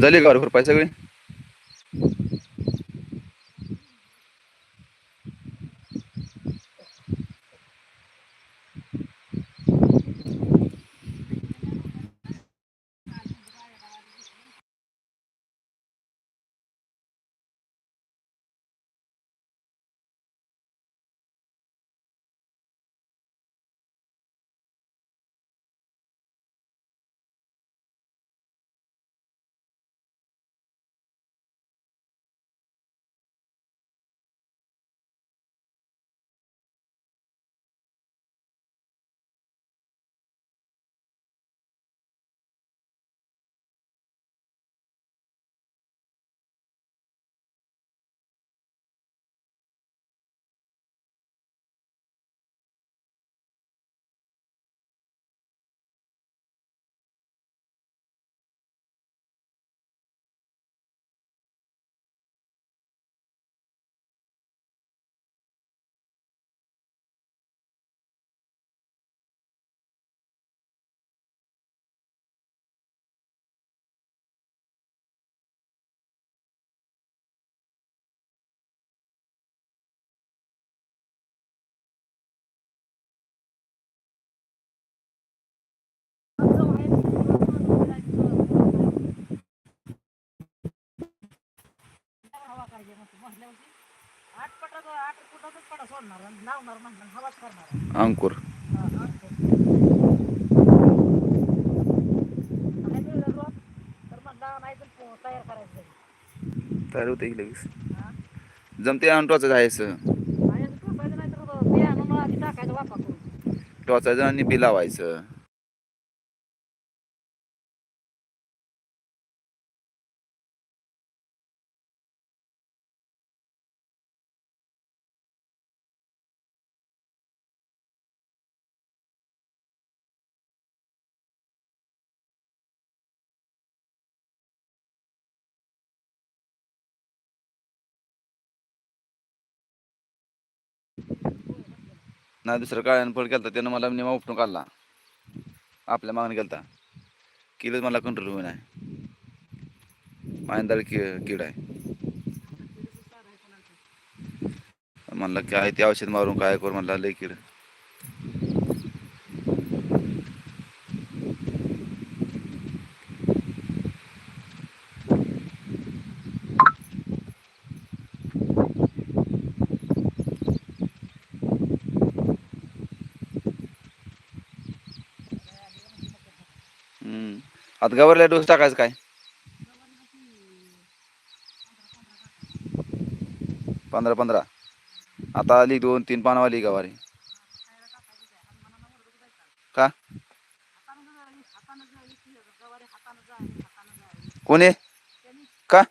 झाली का भरपूर खुरपाय सगळी? अंकुर. आठ तर नाही तर तयार करायचं तयार होते की लगेच? जमते आणि टोचायचं आहे असं. आणि नाही तर टाकायचं करून टोचायचं आणि बी लावायचं. नाही दुसरं काळ्यानं फळ केलं त्यानं मला निमा उपटून काढला. आपल्या मागणी केलता किलच मला कंट्रोल होईना. मायंदाळ कि किड आहे. म्हणलं काय ते औषध मारून काय करू? म्हणलं लय किड हम्म. आता गवरला डोस टाकायचं काय? पंधरा पंधरा. आता आली दोन तीन पानावाली गवारी. का? कोणी? का?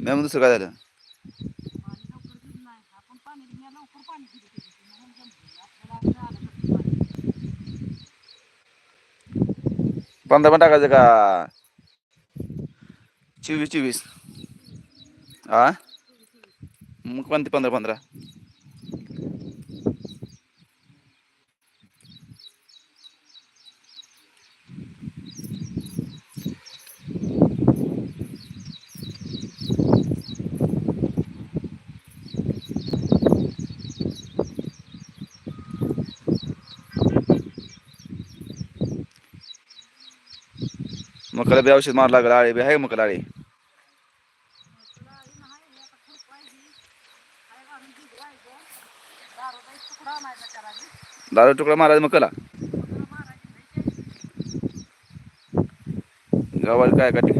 मॅम दुसरं काय झालं? पंधरा पण टाकायचं का? चोवीस चोवीस. हा मग कोणते पंधरा पंधरा? मकाला बी औषध मार लागलं आळे बी आहे मकाला आळे? दारू तुकडा मारायचा मकाला गावाला काय काठी?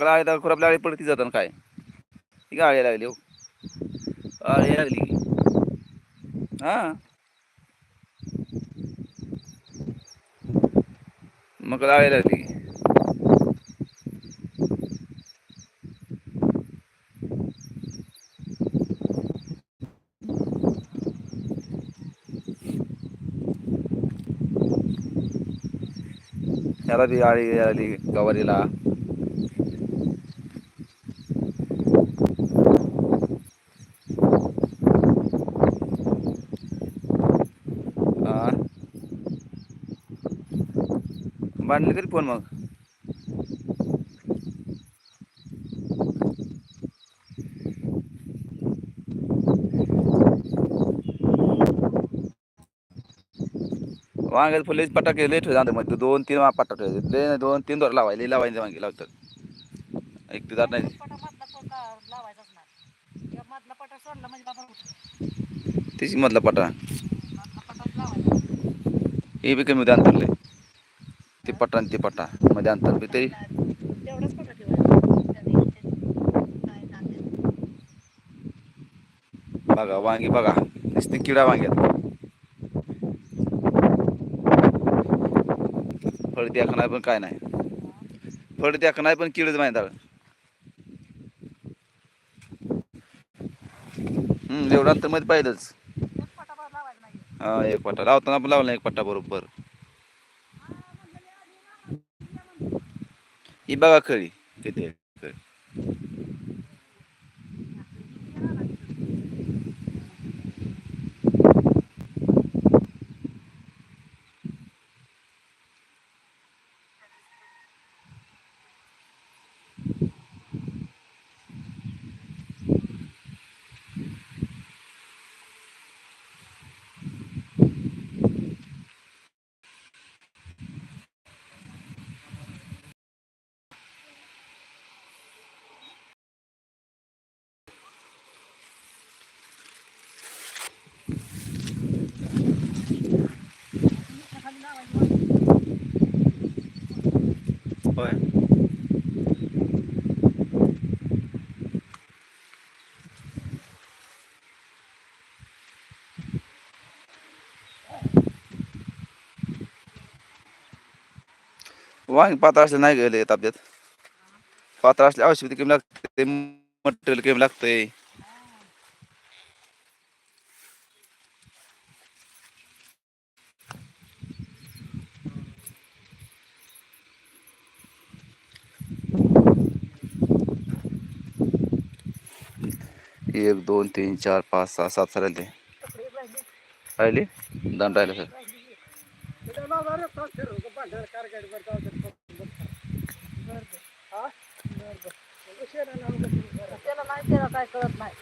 मकाला आळे तर खुरापल्या आळी पडती जाताना काय? ती काय आळी लागली हो. आळी लागली. हा? मग आळी लागली. ह्याला बी आळी आली गवारीला हा बांधले तरी फोन मग. वांग्यात फुले पटाके लेट होते आमच्या मध्ये. दोन तीन पटाके दोन तीन दोर लावायले. लावायचे वांगे लावतात. एक ते जात नाही. त्याची मधला पटा. हे बी कमी होते अंतरले ते पटा आणि ते पटा मध्ये अंतर बी तरी. बघा वांगी बघा. नुसती किडा वांग्यात. फळ द्या नाही पण काय नाही. फळ द्या नाही पण किडच माहिती हम्म एवढं अंतरमध्ये पाहिलंच. नाही. हा एक पट्टा लावताना पण लावला एक पट्टा बरोबर. ही बघा खळी किती आहे खळी. खाली लावायचं होय. वांग पातळ असले नाही गेले ताब्यात पातळ असले औषधी कमी लागते मटेरियल कमी लागतंय. एक दोन तीन चार पाच सहा सात राहिले. कपडे राहिले? राहिले दण राहिले सर. बरं बरं त्याला नाही त्याला काय कळत नाही.